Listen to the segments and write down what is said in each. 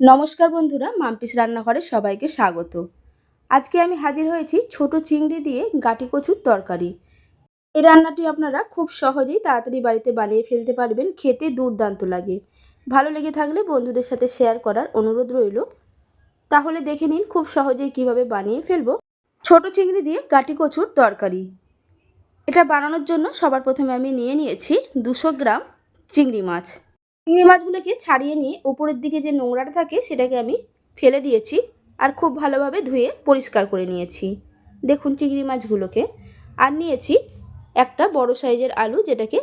নমস্কার বন্ধুরা, মাম্পিস রান্নাঘরে সবাইকে স্বাগত। আজকে আমি হাজির হয়েছি ছোট চিংড়ি দিয়ে গাটি কচুর তরকারি। এই রান্নাটি আপনারা খুব সহজেই তাড়াতাড়ি বাড়িতে বানিয়ে ফেলতে পারবেন, খেতে দুর্দান্ত লাগে। ভালো লেগে থাকলে বন্ধুদের সাথে শেয়ার করার অনুরোধ রইল। তাহলে দেখে নিন খুব সহজেই কীভাবে বানিয়ে ফেলব ছোট চিংড়ি দিয়ে গাটি কচুর তরকারি। এটা বানানোর জন্য সবার প্রথমে আমি নিয়ে নিয়েছি দুশো গ্রাম চিংড়ি মাছ। চিংড়ি মাছগুলোকে ছাড়িয়ে নিয়ে উপরের দিকে যে নোংরাটা থাকে সেটাকে আমি ফেলে দিয়েছি আর খুব ভালোভাবে ধুয়ে পরিষ্কার করে নিয়েছি। দেখুন চিংড়ি মাছগুলোকে। আর নিয়েছি একটা বড় সাইজের আলু যেটাকে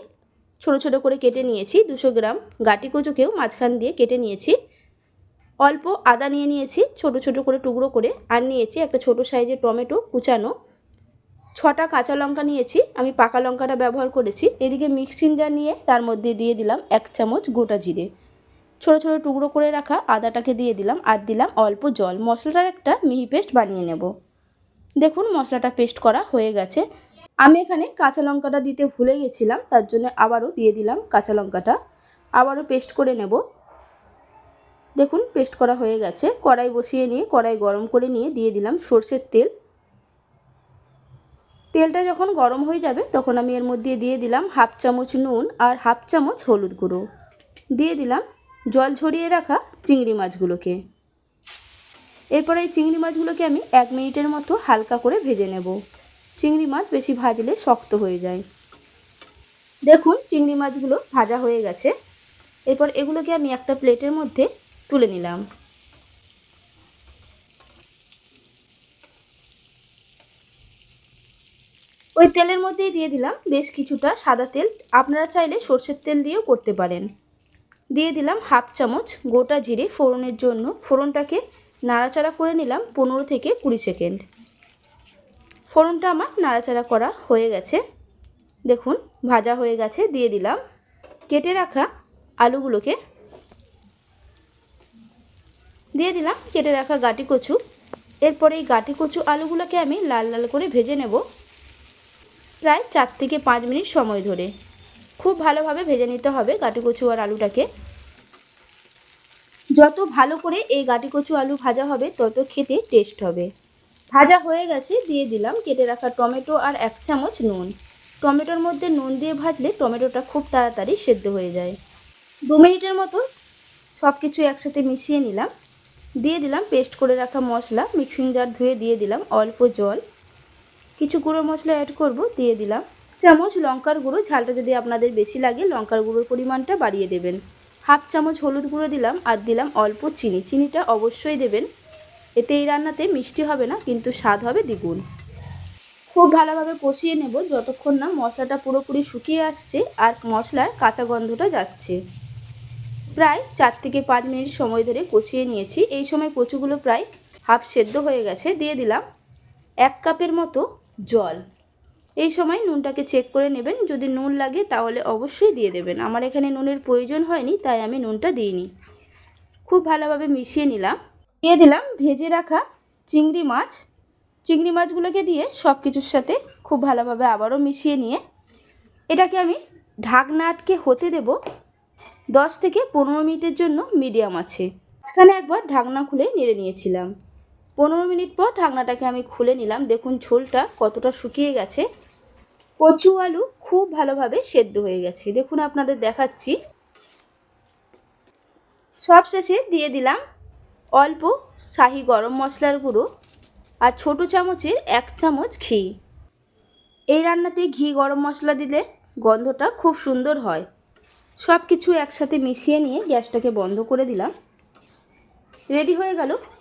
ছোট ছোট করে কেটে নিয়েছি, দুশো গ্রাম। গাটি কচুকেও মাঝখান দিয়ে কেটে নিয়েছি। অল্প আদা নিয়ে নিয়েছি, ছোট ছোট করে টুকরো করে। আর নিয়েছি একটা ছোট সাইজের টমেটো কুচানো ছটা কাঁচা লঙ্কা নিয়েছি, আমি পাকা লঙ্কাটা ব্যবহার করেছি। এদিকে মিক্সিং জার নিয়ে তার মধ্যে দিয়ে দিলাম এক চামচ গোটা জিরে। ছোটো ছোটো টুকরো করে রাখা আদাটাকে দিয়ে দিলাম আর দিলাম অল্প জল। মশলাটার একটা মিহি পেস্ট বানিয়ে নেব। দেখুন মশলাটা পেস্ট করা হয়ে গেছে। আমি এখানে কাঁচা লঙ্কাটা দিতে ভুলে গেছিলাম, তার জন্য আবারও দিয়ে দিলাম কাঁচা লঙ্কাটা। আবারও পেস্ট করে নেব। দেখুন পেস্ট করা হয়ে গেছে। কড়াই বসিয়ে নিয়ে, কড়াই গরম করে নিয়ে দিয়ে দিলাম সর্ষের তেল। তেলটা যখন গরম হয়ে যাবে, তখন আমি এর মধ্যে দিয়ে দিলাম হাফ চামচ নুন আর হাফ চামচ হলুদ গুঁড়ো। দিয়ে দিলাম জল ঝরিয়ে রাখা চিংড়ি মাছগুলোকে। এরপর এই চিংড়ি মাছগুলোকে আমি এক মিনিটের মতো হালকা করে ভেজে নেব। চিংড়ি মাছ বেশি ভাজলে শক্ত হয়ে যায়। দেখুন চিংড়ি মাছগুলো ভাজা হয়ে গেছে। এরপর এগুলোকে আমি একটা প্লেটের মধ্যে তুলে নিলাম। ওই তেলের মধ্যেই দিয়ে দিলাম বেশ কিছুটা সাদা তেল। আপনারা চাইলে সর্ষের তেল দিয়েও করতে পারেন। দিয়ে দিলাম হাফ চামচ গোটা জিরে ফোড়নের জন্য। ফোড়নটাকে নাড়াচাড়া করে নিলাম পনেরো থেকে কুড়ি সেকেন্ড। ফোড়নটা আমার নাড়াচাড়া করা হয়ে গেছে। দেখুন, ভাজা হয়ে গেছে। দিয়ে দিলাম কেটে রাখা আলুগুলোকে। দিয়ে দিলাম কেটে রাখা গাটি কচু। এরপরে এই গাটি কচু আলুগুলোকে আমি লাল লাল করে ভেজে নেব। প্রায় চার থেকে পাঁচ মিনিট সময় ধরে। খুব ভালোভাবে ভেজে নিতে হবে গাটি কচু আর আলুটাকে। যত ভালো করে এই গাটি কচু আলু ভাজা হবে, তত খেতে টেস্ট হবে। ভাজা হয়ে গেছে, দিয়ে দিলাম কেটে রাখা টমেটো আর এক চামচ নুন। টমেটোর মধ্যে নুন দিয়ে ভাজলে টমেটোটা খুব তাড়াতাড়ি সেদ্ধ হয়ে যায়। দু মিনিটের মতো সব কিছু একসাথে মিশিয়ে নিলাম। দিয়ে দিলাম পেস্ট করে রাখা মশলা, মিক্সিং জার ধুয়ে দিয়ে দিলাম অল্প জল। কিছু গুঁড়ো মশলা অ্যাড করব, দিয়ে দিলাম। চামচ লঙ্কার গুঁড়ো, ঝালটা যদি আপনাদের বেশি লাগে, লঙ্কার গুঁড়োর পরিমাণটা বাড়িয়ে দেবেন। হাফ চামচ হলুদ গুঁড়ো দিলাম আর দিলাম অল্প চিনি। চিনিটা অবশ্যই দেবেন। এতে এই রান্নাতে মিষ্টি হবে না, কিন্তু স্বাদ হবে দ্বিগুণ। খুব ভালোভাবে কষিয়ে নেব, যতক্ষণ না মশলাটা পুরোপুরি শুকিয়ে আসছে আর মশলার কাঁচা গন্ধটা যাচ্ছে। প্রায় চার থেকে পাঁচ মিনিট সময় ধরে কষিয়ে নিয়েছি। এই সময় কচুগুলো প্রায় হাফ সেদ্ধ হয়ে গেছে, দিয়ে দিলাম এক কাপের মতো জল। এই সময় নুনটাকে চেক করে নেবেন। যদি নুন লাগে তাহলে অবশ্যই দিয়ে দেবেন। আমার এখানে নুনের প্রয়োজন হয়নি, তাই আমি নুনটা দিইনি। খুব ভালোভাবে মিশিয়ে নিলাম। দিয়ে দিলাম ভেজে রাখা চিংড়ি মাছ। চিংড়ি মাছগুলোকে দিয়ে সব কিছুর সাথে খুব ভালোভাবে আবারও মিশিয়ে নিয়ে এটাকে আমি ঢাকনা আটকে হতে দেব দশ থেকে পনেরো মিনিটের জন্য মিডিয়াম আছে। মাঝখানে একবার ঢাকনা খুলে নেড়ে নিয়েছিলাম। পনেরো মিনিট পর ঢাকনাটাকে আমি খুলে নিলাম। দেখুন, ঝোলটা কতটা শুকিয়ে গেছে। কচু আলু খুব ভালোভাবে সেদ্ধ হয়ে গেছে। দেখুন, আপনাদের দেখাচ্ছি। সব শেষে দিয়ে দিলাম অল্প শাহি গরম মশলার গুঁড়ো আর ছোটো চামচের এক চামচ ঘি। এই রান্নাতে ঘি, গরম মশলা দিলে গন্ধটা খুব সুন্দর হয়। সব কিছু একসাথে মিশিয়ে নিয়ে গ্যাসটাকে বন্ধ করে দিলাম। রেডি হয়ে গেল